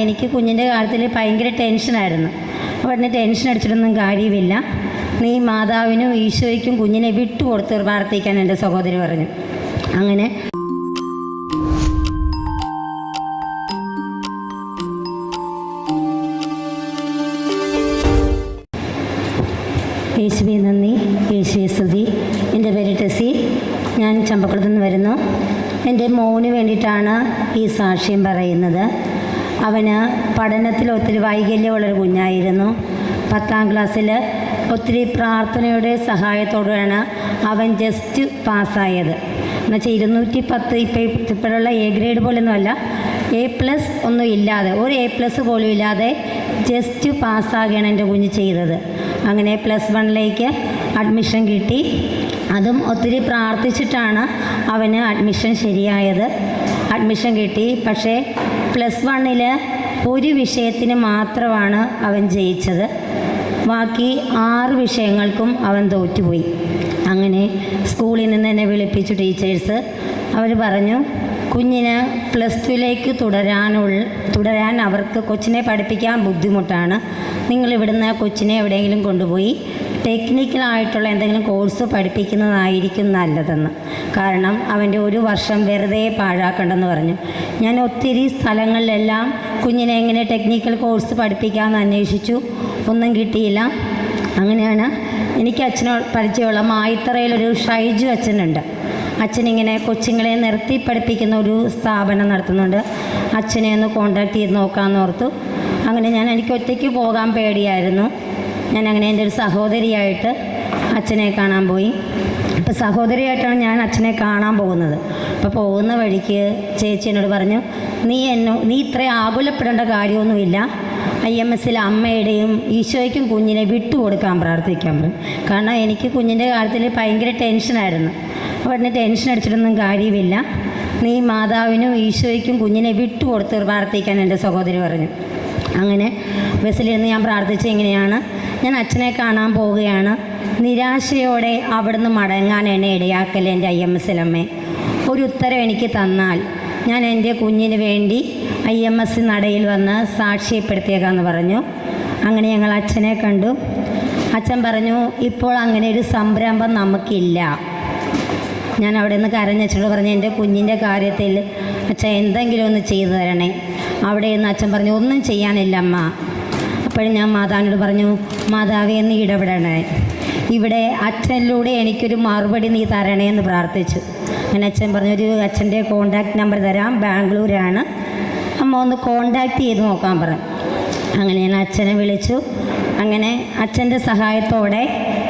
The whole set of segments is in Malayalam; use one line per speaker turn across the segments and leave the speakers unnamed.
എനിക്ക് കുഞ്ഞിന്റെ കാര്യത്തിൽ ഭയങ്കര ടെൻഷനായിരുന്നു അപ്പോൾ ഉടനെ ടെൻഷൻ അടിച്ചിട്ടൊന്നും കാര്യമില്ല. നീ മാതാവിനും ഈശോയ്ക്കും കുഞ്ഞിനെ വിട്ടുകൊടുത്ത് പ്രാർത്ഥിക്കാൻ എന്റെ സഹോദരി പറഞ്ഞു. അങ്ങനെ യേശുവെ നന്ദി. യേശുവെ സ്തുതി. എന്റെ പേര് ടെസി. ഞാൻ ചമ്പക്കുളത്ത് നിന്ന് വരുന്നു. എന്റെ മോന് വേണ്ടിയിട്ടാണ് ഈ സാക്ഷ്യം പറയുന്നത്. അവന് പഠനത്തിൽ ഒത്തിരി വൈകല്യമുള്ളൊരു കുഞ്ഞായിരുന്നു. പത്താം ക്ലാസ്സിൽ ഒത്തിരി പ്രാർത്ഥനയുടെ സഹായത്തോടെയാണ് അവൻ ജസ്റ്റ് പാസ്സായത്. എന്നുവെച്ചാൽ ഇരുന്നൂറ്റി പത്ത് ഇപ്പോൾ ഇപ്പോഴുള്ള എ ഗ്രേഡ് പോലൊന്നുമല്ല. എ പ്ലസ് ഒന്നും ഇല്ലാതെ ഒരു എ പ്ലസ് പോലും ഇല്ലാതെ ജസ്റ്റ് പാസ്സാകുകയാണ് എന്റെ കുഞ്ഞ് ചെയ്തത്. അങ്ങനെ പ്ലസ് വണ്ണിലേക്ക് അഡ്മിഷൻ കിട്ടി. അതും ഒത്തിരി പ്രാർത്ഥിച്ചിട്ടാണ് അവന് അഡ്മിഷൻ ശരിയായത്. അഡ്മിഷൻ കിട്ടി. പക്ഷേ പ്ലസ് വണ്ണിൽ ഒരു വിഷയത്തിന് മാത്രമാണ് അവൻ ജയിച്ചത്. ബാക്കി ആറ് വിഷയങ്ങൾക്കും അവൻ തോറ്റുപോയി. അങ്ങനെ സ്കൂളിൽ നിന്ന് എന്നെ വിളിപ്പിച്ചു ടീച്ചേഴ്സ്. അവർ പറഞ്ഞു കുഞ്ഞിന് പ്ലസ് ടുവിലേക്ക് തുടരാനുള്ള തുടരാൻ അവർക്ക് കൊച്ചിനെ പഠിപ്പിക്കാൻ ബുദ്ധിമുട്ടാണ്. നിങ്ങൾ ഇവിടുന്ന് കൊച്ചിനെ എവിടെയെങ്കിലും കൊണ്ടുപോയി ടെക്നിക്കലായിട്ടുള്ള എന്തെങ്കിലും കോഴ്സ് പഠിപ്പിക്കുന്നതായിരിക്കും നല്ലതെന്ന്. കാരണം അവന്റെ ഒരു വർഷം വെറുതെ പാഴാക്കണ്ടെന്ന് പറഞ്ഞു. ഞാൻ ഒത്തിരി സ്ഥലങ്ങളിലെല്ലാം കുഞ്ഞിനെ എങ്ങനെ ടെക്നിക്കൽ കോഴ്സ് പഠിപ്പിക്കാമെന്ന് അന്വേഷിച്ചു. ഒന്നും കിട്ടിയില്ല. അങ്ങനെയാണ് എനിക്ക് അച്ഛനോ പരിചയമുള്ള മായിത്തറയിലൊരു ഷൈജു അച്ഛനുണ്ട്. അച്ഛനിങ്ങനെ കൊച്ചുങ്ങളെ നിർത്തി പഠിപ്പിക്കുന്ന ഒരു സ്ഥാപനം നടത്തുന്നുണ്ട്. അച്ഛനെ ഒന്ന് കോണ്ടാക്ട് ചെയ്ത് നോക്കാമെന്ന് ഓർത്തു. അങ്ങനെ ഞാൻ എനിക്ക് ഒറ്റയ്ക്ക് പോകാൻ പേടിയായിരുന്നു. ഞാൻ അങ്ങനെ എന്റെ ഒരു സഹോദരിയായിട്ട് അച്ഛനെ കാണാൻ പോയി. അപ്പോൾ സഹോദരിയായിട്ടാണ് ഞാൻ അച്ഛനെ കാണാൻ പോകുന്നത്. അപ്പോൾ പോകുന്ന വഴിക്ക് ചേച്ചി എന്നോട് പറഞ്ഞു നീ എന്നോ നീ ഇത്ര ആകുലപ്പെടേണ്ട കാര്യമൊന്നുമില്ല. ഐ എം എസിൽ അമ്മയുടെയും ഈശോയ്ക്കും കുഞ്ഞിനെ വിട്ടുകൊടുക്കാൻ പ്രാർത്ഥിക്കാൻ പറയും കാരണം എനിക്ക് കുഞ്ഞിന്റെ കാര്യത്തിൽ ഭയങ്കര ടെൻഷനായിരുന്നു. ഉടനെ ടെൻഷൻ അടിച്ചിട്ടൊന്നും കാര്യമില്ല. നീ മാതാവിനും ഈശോയ്ക്കും കുഞ്ഞിനെ വിട്ടുകൊടുത്ത് പ്രാർത്ഥിക്കാൻ എന്റെ സഹോദരി പറഞ്ഞു. അങ്ങനെ ബസ്സിലിരുന്ന് ഞാൻ പ്രാർത്ഥിച്ച ഇങ്ങനെയാണ്. ഞാൻ അച്ഛനെ കാണാൻ പോവുകയാണ്. നിരാശയോടെ അവിടുന്ന് മടങ്ങാൻ എന്നെ ഇടയാക്കല്ലേ എന്റെ ഐ എം എസ് എസിലമ്മേ. ഒരു ഉത്തരം എനിക്ക് തന്നാൽ ഞാൻ എന്റെ കുഞ്ഞിന് വേണ്ടി ഐ എം എസ് നടയിൽ വന്ന് സാക്ഷ്യപ്പെടുത്തിയേക്കാന്ന് പറഞ്ഞു. അങ്ങനെ ഞങ്ങൾ അച്ഛനെ കണ്ടു. അച്ഛൻ പറഞ്ഞു ഇപ്പോൾ അങ്ങനെ ഒരു സംരംഭം നമുക്കില്ല. ഞാൻ അവിടെ നിന്ന് കരഞ്ഞച്ചോട് പറഞ്ഞു എന്റെ കുഞ്ഞിന്റെ കാര്യത്തിൽ അച്ഛൻ എന്തെങ്കിലും ഒന്ന് ചെയ്തു തരണേ. അവിടെ നിന്ന് അച്ഛൻ പറഞ്ഞു ഒന്നും ചെയ്യാനില്ല അമ്മ അപ്പോഴും ഞാൻ മാതാവിനോട് പറഞ്ഞു മാതാവേ നീ ഇടപെടണേ. ഇവിടെ അച്ഛനിലൂടെ എനിക്കൊരു മറുപടി നീ തരണേ എന്ന് പ്രാർത്ഥിച്ചു. അങ്ങനെ അച്ഛൻ പറഞ്ഞു ഒരു അച്ഛന്റെ കോണ്ടാക്ട് നമ്പർ തരാം ബാംഗ്ലൂരാണ്. അമ്മ ഒന്ന് കോണ്ടാക്ട് ചെയ്ത് നോക്കാൻ പറഞ്ഞു അങ്ങനെ ഞാൻ അച്ഛനെ വിളിച്ചു. അങ്ങനെ അച്ഛന്റെ സഹായത്തോടെ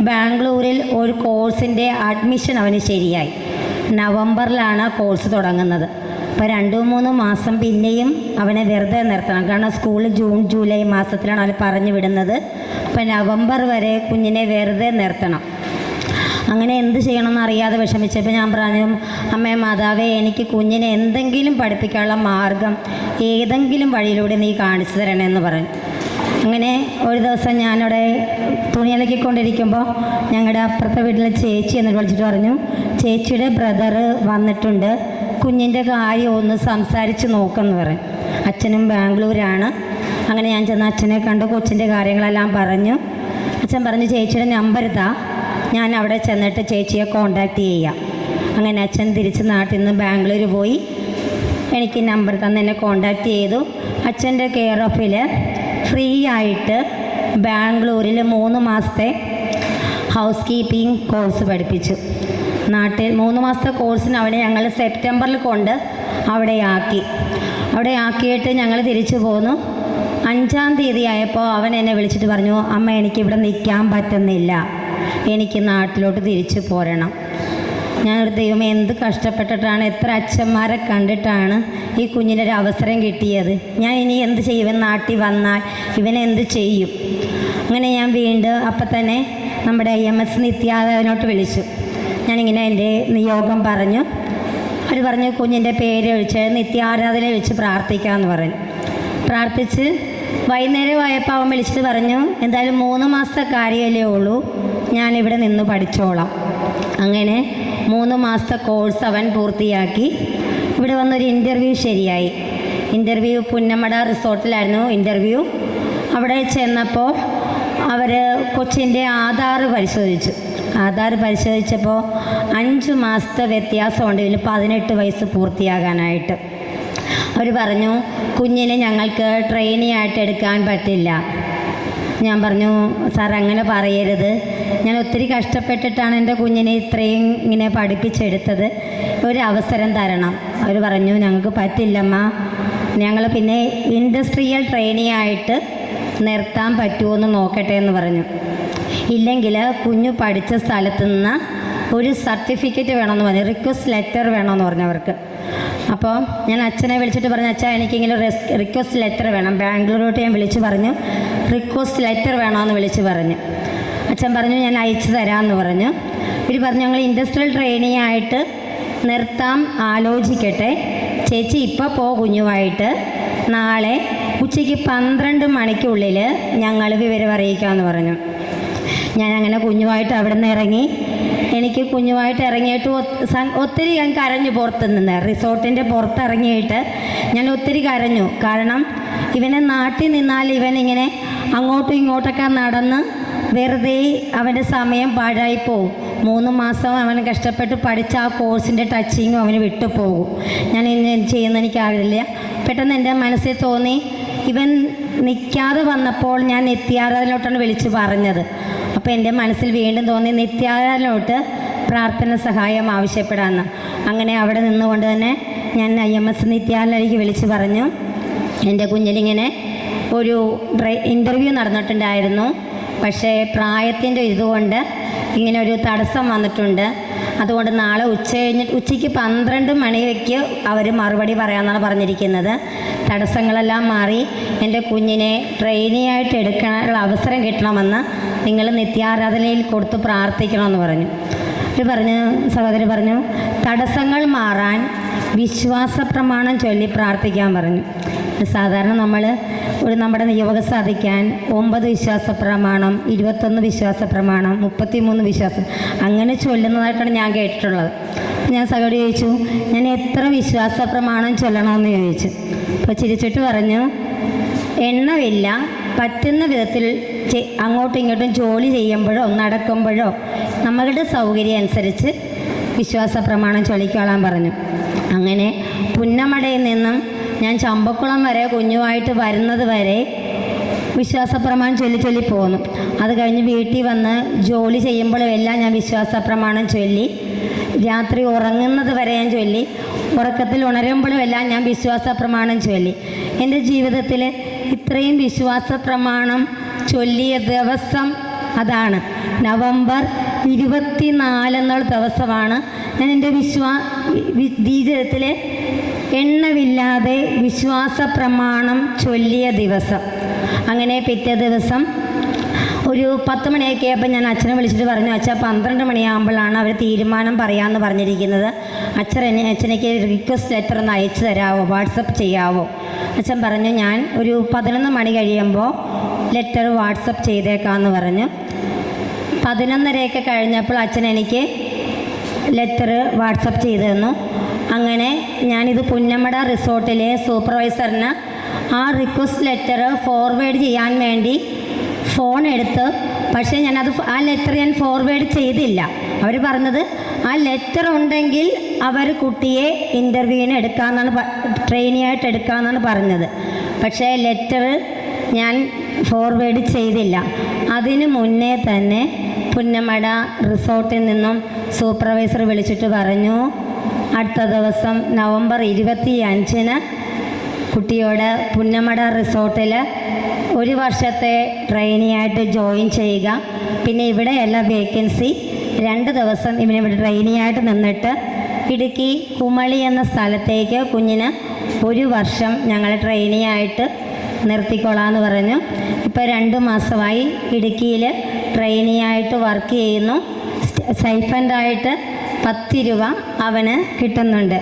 ബാംഗ്ലൂരിൽ ഒരു കോഴ്സിന്റെ അഡ്മിഷൻ അവന് ശരിയായി. നവംബറിലാണ് കോഴ്സ് തുടങ്ങുന്നത്. അപ്പോൾ രണ്ടും മൂന്ന് മാസം പിന്നെയും അവനെ വെറുതെ നിർത്തണം. കാരണം സ്കൂൾ ജൂൺ ജൂലൈ മാസത്തിലാണ് അവൻ പറഞ്ഞു വിടുന്നത്. അപ്പോൾ നവംബർ വരെ കുഞ്ഞിനെ വെറുതെ നിർത്തണം. അങ്ങനെ എന്ത് ചെയ്യണമെന്ന് അറിയാതെ വിഷമിച്ചപ്പോൾ ഞാൻ പറഞ്ഞു അമ്മേ മാതാവേ എനിക്ക് കുഞ്ഞിനെ എന്തെങ്കിലും പഠിപ്പിക്കാനുള്ള മാർഗം ഏതെങ്കിലും വഴിയിലൂടെ നീ കാണിച്ചു തരണമെന്ന് പറഞ്ഞു. അങ്ങനെ ഒരു ദിവസം ഞാനവിടെ തുണിയലക്കിക്കൊണ്ടിരിക്കുമ്പോൾ ഞങ്ങളുടെ അപ്പുറത്തെ വീട്ടിലെ ചേച്ചി എന്ന് വിളിച്ചിട്ട് പറഞ്ഞു ചേച്ചിയുടെ ബ്രദറ് വന്നിട്ടുണ്ട്. കുഞ്ഞിന്റെ കാര്യം ഒന്ന് സംസാരിച്ച് നോക്കെന്ന് പറഞ്ഞു അച്ഛനും ബാംഗ്ലൂരാണ്. അങ്ങനെ ഞാൻ ചെന്ന് അച്ഛനെ കണ്ട് കൊച്ചിന്റെ കാര്യങ്ങളെല്ലാം പറഞ്ഞു. അച്ഛൻ പറഞ്ഞു ചേച്ചിയുടെ നമ്പർ താ ഞാൻ അവിടെ ചെന്നിട്ട് ചേച്ചിയെ കോണ്ടാക്ട് ചെയ്യാം. അങ്ങനെ അച്ഛൻ തിരിച്ച് നാട്ടിൽ നിന്ന് ബാംഗ്ലൂർ പോയി. എനിക്ക് നമ്പർ തന്ന് എന്നെ കോണ്ടാക്ട് ചെയ്തു. അച്ഛന്റെ കെയർ ഓഫിൽ ഫ്രീ ആയിട്ട് ബാംഗ്ലൂരിൽ മൂന്ന് മാസത്തെ ഹൗസ് കീപ്പിംഗ് കോഴ്സ് പഠിപ്പിച്ചു. നാട്ടിൽ മൂന്ന് മാസത്തെ കോഴ്സിന് അവിടെ ഞങ്ങൾ സെപ്റ്റംബറിൽ കൊണ്ട് അവിടെ ആക്കി അവിടെ ആക്കിയിട്ട് ഞങ്ങൾ തിരിച്ചു പോന്നു. അഞ്ചാം തീയതി ആയപ്പോൾ അവൻ എന്നെ വിളിച്ചിട്ട് പറഞ്ഞു അമ്മ എനിക്ക് ഇവിടെ നിൽക്കാൻ പറ്റുന്നില്ല. എനിക്ക് നാട്ടിലോട്ട് തിരിച്ചു പോരണം. ഞാനൊരു ദൈവം എന്ത് കഷ്ടപ്പെട്ടിട്ടാണ് എത്ര അച്ഛന്മാരെ കണ്ടിട്ടാണ് ഈ കുഞ്ഞിനൊരു അവസരം കിട്ടിയത്. ഞാൻ ഇനി എന്ത് ചെയ്യും? നാട്ടിൽ വന്നാൽ ഇവനെന്ത് ചെയ്യും? അങ്ങനെ ഞാൻ വീണ്ടും അപ്പം തന്നെ നമ്മുടെ എം എസ് നിത്യാദവനോട്ട് വിളിച്ചു. ഞാനിങ്ങനെ എന്റെ നിയോഗം പറഞ്ഞു. അവർ പറഞ്ഞു കുഞ്ഞിന്റെ പേര് ഒഴിച്ച് നിത്യാരാധന വെച്ച് പ്രാർത്ഥിക്കാമെന്ന് പറഞ്ഞു. പ്രാർത്ഥിച്ച് വൈകുന്നേരമായപ്പോൾ അവൻ വിളിച്ചിട്ട് പറഞ്ഞു എന്തായാലും മൂന്ന് മാസത്തെ കാര്യമല്ലേ ഉള്ളൂ. ഞാനിവിടെ നിന്ന് പഠിച്ചോളാം. അങ്ങനെ മൂന്ന് മാസത്തെ കോഴ്സ് അവൻ പൂർത്തിയാക്കി. ഇവിടെ വന്നൊരു ഇന്റർവ്യൂ ശരിയായി. ഇന്റർവ്യൂ പുന്നമട റിസോർട്ടിലായിരുന്നു ഇന്റർവ്യൂ. അവിടെ ചെന്നപ്പോൾ അവർ കൊച്ചിന്റെ ആധാർ പരിശോധിച്ചു. ആധാർ പരിശോധിച്ചപ്പോൾ അഞ്ച് മാസത്തെ വ്യത്യാസമുണ്ട്. ഇതിൽ പതിനെട്ട് വയസ്സ് പൂർത്തിയാകാനായിട്ട്. അവർ പറഞ്ഞു കുഞ്ഞിനെ ഞങ്ങൾക്ക് ട്രെയിനി ആയിട്ട് എടുക്കാൻ പറ്റില്ല. ഞാൻ പറഞ്ഞു സാർ അങ്ങനെ പറയരുത്. ഞാൻ ഒത്തിരി കഷ്ടപ്പെട്ടിട്ടാണ് എന്റെ കുഞ്ഞിനെ ഇത്രയും ഇങ്ങനെ പഠിപ്പിച്ചെടുത്തത്. ഒരു അവസരം തരണം. അവർ പറഞ്ഞു ഞങ്ങൾക്ക് പറ്റില്ലമ്മ. ഞങ്ങൾ പിന്നെ ഇൻഡസ്ട്രിയൽ ട്രെയിനി ആയിട്ട് നിർത്താൻ പറ്റുമോ എന്ന് നോക്കട്ടെ എന്ന് പറഞ്ഞു. ഇല്ലെങ്കിൽ കുഞ്ഞു പഠിച്ച സ്ഥലത്തു നിന്ന് ഒരു സർട്ടിഫിക്കറ്റ് വേണമെന്ന് പറഞ്ഞു റിക്വസ്റ്റ് ലെറ്റർ വേണമെന്ന് പറഞ്ഞവർക്ക് അപ്പോൾ ഞാൻ അച്ഛനെ വിളിച്ചിട്ട് പറഞ്ഞു അച്ഛാ എനിക്കിങ്ങനെ റിക്വസ്റ്റ് ലെറ്റർ വേണം. ബാംഗ്ലൂരോട്ട് ഞാൻ വിളിച്ച് പറഞ്ഞു റിക്വസ്റ്റ് ലെറ്റർ വേണമെന്ന് വിളിച്ച് പറഞ്ഞു. അച്ഛൻ പറഞ്ഞു ഞാൻ അയച്ചു തരാമെന്ന് പറഞ്ഞു. ഇവർ പറഞ്ഞു ഞങ്ങൾ ഇൻഡസ്ട്രിയൽ ട്രെയിനിങ് ആയിട്ട് നിർത്താം ആലോചിക്കട്ടെ. ചേച്ചി ഇപ്പോൾ പോ കുഞ്ഞുമായിട്ട്. നാളെ ഉച്ചയ്ക്ക് പന്ത്രണ്ട് മണിക്കുള്ളിൽ ഞങ്ങൾ വിവരം അറിയിക്കാമെന്ന് പറഞ്ഞു. ഞാൻ അങ്ങനെ കുഞ്ഞുമായിട്ട് അവിടെ നിന്ന് ഇറങ്ങി. എനിക്ക് കുഞ്ഞുമായിട്ട് ഇറങ്ങിയിട്ട് ഒത്തിരി ഞാൻ കരഞ്ഞു പുറത്ത് നിന്ന് റിസോർട്ടിന്റെ പുറത്തിറങ്ങിയിട്ട് ഞാൻ ഒത്തിരി കരഞ്ഞു. കാരണം ഇവനെ നാട്ടിൽ നിന്നാൽ ഇവൻ ഇങ്ങനെ അങ്ങോട്ടും ഇങ്ങോട്ടൊക്കെ നടന്ന് വെറുതെ അവന്റെ സമയം പാഴായി പോകും മൂന്ന് മാസം അവൻ കഷ്ടപ്പെട്ട് പഠിച്ച ആ കോഴ്സിന്റെ ടച്ചിങ്ങും അവന് വിട്ടുപോകും. ഞാൻ ഇന്ന് ചെയ്യുന്ന എനിക്കറിയില്ല. പെട്ടെന്ന് എന്റെ മനസ്സിൽ തോന്നി ഇവൻ നിൽക്കാതെ വന്നപ്പോൾ ഞാൻ നിത്യാരാധനോട്ടാണ് വിളിച്ച് പറഞ്ഞത്. അപ്പോൾ എന്റെ മനസ്സിൽ വീണ്ടും തോന്നി നിത്യാരാധനോട്ട് പ്രാർത്ഥന സഹായം ആവശ്യപ്പെടാമെന്ന് അങ്ങനെ അവിടെ നിന്നുകൊണ്ട് തന്നെ ഞാൻ ഐ എം എസ് നിത്യാലയിലേക്ക് വിളിച്ച് പറഞ്ഞു. എന്റെ കുഞ്ഞിലിങ്ങനെ ഒരു ഇന്റർവ്യൂ നടന്നിട്ടുണ്ടായിരുന്നു. പക്ഷേ പ്രായത്തിന്റെ ഇതുകൊണ്ട് ഇങ്ങനെ ഒരു തടസ്സം വന്നിട്ടുണ്ട്. അതുകൊണ്ട് നാളെ ഉച്ച കഴിഞ്ഞിട്ട് ഉച്ചയ്ക്ക് പന്ത്രണ്ട് മണിക്ക് അവർ മറുപടി പറയാമെന്നാണ് പറഞ്ഞിരിക്കുന്നത്. തടസ്സങ്ങളെല്ലാം മാറി എന്റെ കുഞ്ഞിനെ ട്രെയിനിയായിട്ട് എടുക്കാനുള്ള അവസരം കിട്ടണമെന്ന് നിങ്ങൾ നിത്യാരാധനയിൽ കൊടുത്ത് പ്രാർത്ഥിക്കണമെന്ന് പറഞ്ഞു. ഇത് പറഞ്ഞു സഹോദരി പറഞ്ഞു തടസ്സങ്ങൾ മാറാൻ വിശ്വാസ പ്രമാണം ചൊല്ലി പ്രാർത്ഥിക്കാൻ പറഞ്ഞു. സാധാരണ നമ്മൾ ഒരു നമ്മുടെ നിയോഗ സാധിക്കാൻ ഒമ്പത് വിശ്വാസ പ്രമാണം ഇരുപത്തൊന്ന് വിശ്വാസ പ്രമാണം മുപ്പത്തിമൂന്ന് വിശ്വാസം അങ്ങനെ ചൊല്ലുന്നതായിട്ടാണ് ഞാൻ കേട്ടിട്ടുള്ളത്. ഞാൻ സഹോടി ചോദിച്ചു ഞാൻ എത്ര വിശ്വാസ പ്രമാണം ചൊല്ലണമെന്ന് ചോദിച്ചു. അപ്പോൾ ചിരിച്ചിട്ട് പറഞ്ഞു എണ്ണമില്ല പറ്റുന്ന വിധത്തിൽ അങ്ങോട്ടും ഇങ്ങോട്ടും ജോലി ചെയ്യുമ്പോഴോ നടക്കുമ്പോഴോ നമ്മളുടെ സൗകര്യം അനുസരിച്ച് വിശ്വാസ പ്രമാണം ചൊല്ലിക്കോളാൻ പറഞ്ഞു. അങ്ങനെ പുന്നമടയിൽ നിന്നും ഞാൻ ചമ്പക്കുളം വരെ കുഞ്ഞുമായിട്ട് വരുന്നത് വരെ വിശ്വാസപ്രമാണം ചൊല്ലി ചൊല്ലി പോന്നു. അത് കഴിഞ്ഞ് വീട്ടിൽ വന്ന് ജോലി ചെയ്യുമ്പോഴും എല്ലാം ഞാൻ വിശ്വാസപ്രമാണം ചൊല്ലി രാത്രി ഉറങ്ങുന്നത് വരെ ഞാൻ ചൊല്ലി. ഉറക്കത്തിൽ ഉണരുമ്പോഴും എല്ലാം ഞാൻ വിശ്വാസപ്രമാണം ചൊല്ലി. എന്റെ ജീവിതത്തിൽ ഇത്രയും വിശ്വാസ പ്രമാണം ചൊല്ലിയ ദിവസം അതാണ്. നവംബർ ഇരുപത്തിനാല് എന്നുള്ള ദിവസമാണ്. ഞാൻ എന്റെ വിശ്വാ ജീവിതത്തിലെ എണ്ണമില്ലാതെ വിശ്വാസ പ്രമാണം ചൊല്ലിയ ദിവസം. അങ്ങനെ പിറ്റേ ദിവസം ഒരു പത്ത് മണിയൊക്കെ ആയപ്പോൾ ഞാൻ അച്ഛനെ വിളിച്ചിട്ട് പറഞ്ഞു അച്ഛാ പന്ത്രണ്ട് മണിയാകുമ്പോഴാണ് അവർ തീരുമാനം പറയാമെന്ന് പറഞ്ഞിരിക്കുന്നത്. അച്ഛൻ എന്നെ അച്ഛനേക്ക് റിക്വസ്റ്റ് ലെറ്റർ ഒന്ന് അയച്ചു തരാമോ വാട്സപ്പ് ചെയ്യാവോ? അച്ഛൻ പറഞ്ഞു ഞാൻ ഒരു പതിനൊന്ന് മണി കഴിയുമ്പോൾ ലെറ്റർ വാട്സപ്പ് ചെയ്തേക്കാമെന്ന് പറഞ്ഞു. പതിനൊന്നരയൊക്കെ കഴിഞ്ഞപ്പോൾ അച്ഛൻ എനിക്ക് ലെറ്റർ വാട്സപ്പ് ചെയ്തു തന്നു. അങ്ങനെ ഞാനിത് പുന്നമട റിസോർട്ടിലെ സൂപ്പർവൈസറിന് ആ റിക്വസ്റ്റ് ലെറ്റർ ഫോർവേഡ് ചെയ്യാൻ വേണ്ടി ഫോൺ എടുത്ത് പക്ഷേ ഞാനത് ആ ലെറ്റർ ഞാൻ ഫോർവേഡ് ചെയ്തില്ല. അവർ പറഞ്ഞത് ആ ലെറ്റർ ഉണ്ടെങ്കിൽ അവർ കുട്ടിയെ ഇന്റർവ്യൂവിന് എടുക്കാമെന്നാണ് ട്രെയിനിയായിട്ട് എടുക്കാമെന്നാണ് പറഞ്ഞത്. പക്ഷേ ലെറ്റർ ഞാൻ ഫോർവേഡ് ചെയ്തില്ല. അതിനു മുന്നേ തന്നെ പുന്നമട റിസോർട്ടിൽ നിന്നും സൂപ്പർവൈസർ വിളിച്ചിട്ട് പറഞ്ഞു അടുത്ത ദിവസം നവംബർ ഇരുപത്തി അഞ്ചിന് കുട്ടിയോട് പുന്നമട റിസോർട്ടിൽ ഒരു വർഷത്തെ ട്രെയിനിയായിട്ട് ജോയിൻ ചെയ്യുക. പിന്നെ ഇവിടെയല്ല വേക്കൻസി രണ്ട് ദിവസം ഇവനിവിടെ ട്രെയിനിയായിട്ട് നിന്നിട്ട് ഇടുക്കി കുമളി എന്ന സ്ഥലത്തേക്ക് കുഞ്ഞിന് ഒരു വർഷം ഞങ്ങൾ ട്രെയിനിയായിട്ട് നിർത്തിക്കൊള്ളാമെന്ന് പറഞ്ഞു. ഇപ്പോൾ രണ്ട് മാസമായി ഇടുക്കിയിൽ ട്രെയിനിയായിട്ട് വർക്ക് ചെയ്യുന്നു. സൈഫന്റായിട്ട് പത്ത് രൂപ അവന് കിട്ടുന്നുണ്ട്.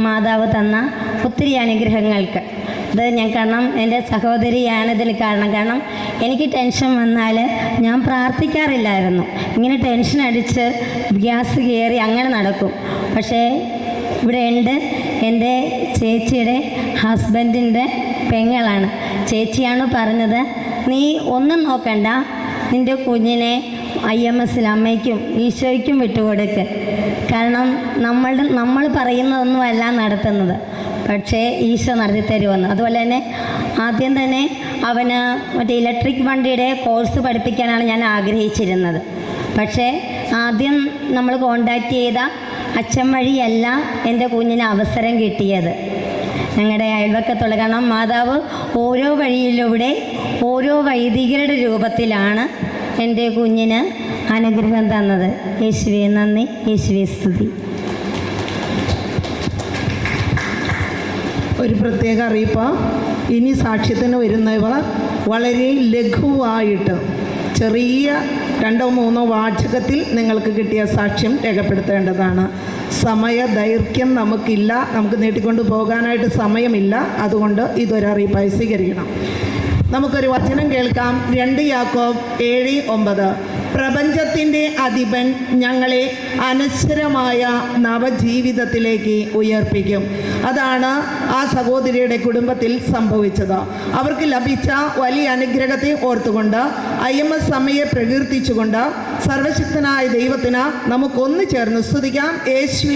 മാതാവ് തന്ന ഒത്തിരി അനുഗ്രഹങ്ങൾക്ക്. ഇത് ഞാൻ കാരണം എന്റെ സഹോദരിയാണ് ഇതിൽ കാരണം. കാരണം എനിക്ക് ടെൻഷൻ വന്നാൽ ഞാൻ പ്രാർത്ഥിക്കാറില്ലായിരുന്നു. ഇങ്ങനെ ടെൻഷൻ അടിച്ച് ഗ്യാസ് കയറി അങ്ങനെ നടക്കും. പക്ഷേ ഇവിടെ ഉണ്ട് എന്റെ ചേച്ചിയുടെ ഹസ്ബൻഡിന്റെ പെങ്ങളാണ്. ചേച്ചിയാണ് പറഞ്ഞത് നീ ഒന്നും നോക്കണ്ട. നിന്റെ കുഞ്ഞിനെ ഐ എം എസിൽ അമ്മയ്ക്കും ഈശോയ്ക്കും വിട്ടുകൊടുക്ക്. കാരണം നമ്മളുടെ നമ്മൾ പറയുന്നതൊന്നും അല്ല നടത്തുന്നത്. പക്ഷേ ഈശോ നടത്തി തരുമെന്ന്. അതുപോലെ തന്നെ ആദ്യം തന്നെ അവന് മറ്റേ ഇലക്ട്രിക് വണ്ടിയുടെ കോഴ്സ് പഠിപ്പിക്കാനാണ് ഞാൻ ആഗ്രഹിച്ചിരുന്നത്. പക്ഷേ ആദ്യം നമ്മൾ കോണ്ടാക്ട് ചെയ്ത അച്ഛൻ വഴിയല്ല എന്റെ കുഞ്ഞിന് അവസരം കിട്ടിയത്. ഞങ്ങളുടെ അയൽവക്കത്തുള്ള കാരണം മാതാവ് ഓരോ വഴിയിലൂടെ ഓരോ വൈദികരുടെ രൂപത്തിലാണ് എന്റെ കുഞ്ഞിന് അനുഗ്രഹം തന്നത്. യേശുവെ നന്ദി. യേശുവെ സ്തുതി.
ഒരു പ്രത്യേക അറിയിപ്പ്. ഇനി സാക്ഷ്യത്തിന് വരുന്നവർ വളരെ ലഘുവായിട്ട് ചെറിയ രണ്ടോ മൂന്നോ വാചകത്തിൽ നിങ്ങൾക്ക് കിട്ടിയ സാക്ഷ്യം രേഖപ്പെടുത്തേണ്ടതാണ്. സമയ ദൈർഘ്യം നമുക്കില്ല. നമുക്ക് നീട്ടിക്കൊണ്ട് പോകാനായിട്ട് സമയമില്ല. അതുകൊണ്ട് ഇതൊരറിയിപ്പായി സ്വീകരിക്കണം. നമുക്കൊരു വചനം കേൾക്കാം. രണ്ട് യാക്കോബ് ഏഴ് ഒമ്പത്. പ്രപഞ്ചത്തിന്റെ അധിപൻ ഞങ്ങളെ അനശ്വരമായ നവജീവിതത്തിലേക്ക് ഉയർപ്പിക്കും. അതാണ് ആ സഹോദരിയുടെ കുടുംബത്തിൽ സംഭവിച്ചത്. അവർക്ക് ലഭിച്ച വലിയ അനുഗ്രഹത്തെ ഓർത്തുകൊണ്ട് ഐ എം എസ് പ്രകീർത്തിച്ചുകൊണ്ട് സർവശക്തനായ ദൈവത്തിന് നമുക്കൊന്നു ചേർന്ന് സ്തുതിക്കാം. യേശു